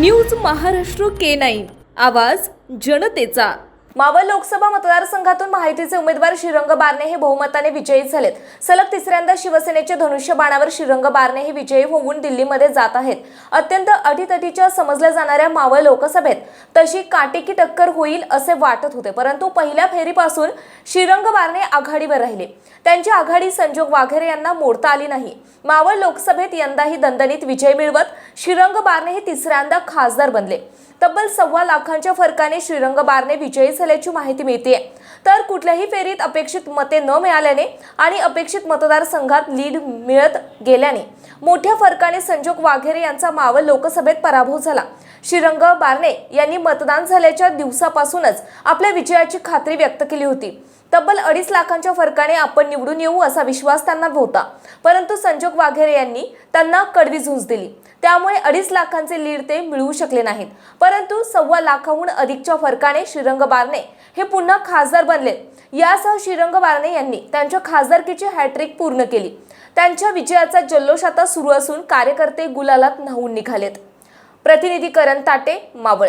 News Maharashtra K nine. आवाज जनतेचा. मावळ लोकसभा मतदारसंघातून माहितीचे उमेदवार श्रीरंग बारणे हे बहुमताने विजयी झालेत. सलग तिसऱ्यांदा शिवसेनेचे धनुष्य बाणावर श्रीरंग बारणे हे विजयी होऊन दिल्लीमध्ये जात आहेत. अत्यंत अटीतटीच्या समजल्या जाणाऱ्या मावळ लोकसभेत तशी काटेकी टक्कर होईल असे वाटत होते. परंतु पहिल्या फेरीपासून श्रीरंग बारणे आघाडीवर राहिले. त्यांची आघाडी संजोग वाघेरे यांना मोडता आली नाही. मावळ लोकसभेत यंदाही दणदणीत विजय मिळवत श्रीरंग बारणे हे तिसऱ्यांदा खासदार बनले. तब्बल सव्वा लाखांच्या फरकाने श्रीरंग बारने विजयी झाल्याची माहिती मिळते तर कुठल्याही फेरीत अपेक्षित मते न मिळाल्याने आणि अपेक्षित मतदारसंघात लीड मिळत गेल्याने मोठ्या फरकाने संजोग वाघेरे यांचा मावळ लोकसभेत पराभव झाला. श्रीरंग बारणे यांनी मतदान झाल्याच्या दिवसापासूनच आपल्या विजयाची खात्री व्यक्त केली होती. तब्बल अडीच लाखांच्या फरकाने आपण निवडून येऊ असा विश्वास त्यांना होता परंतु संजोग वाघेरे यांनी त्यांना कडवी झुंज दिली. त्यामुळे अडीच लाखांचे लीड ते मिळवू शकले नाहीत. परंतु सव्वा लाखाहून अधिकच्या फरकाने श्रीरंग बारणे हे पुन्हा खासदार बनले. यासह श्रीरंग बारणे यांनी त्यांच्या खासदारकीची हॅट्रिक पूर्ण केली. त्यांच्या विजयाचा जल्लोष आता सुरू असून कार्यकर्ते गुलालात न्हावून निघालेत. प्रतिनिधी करण ताटे मावळ.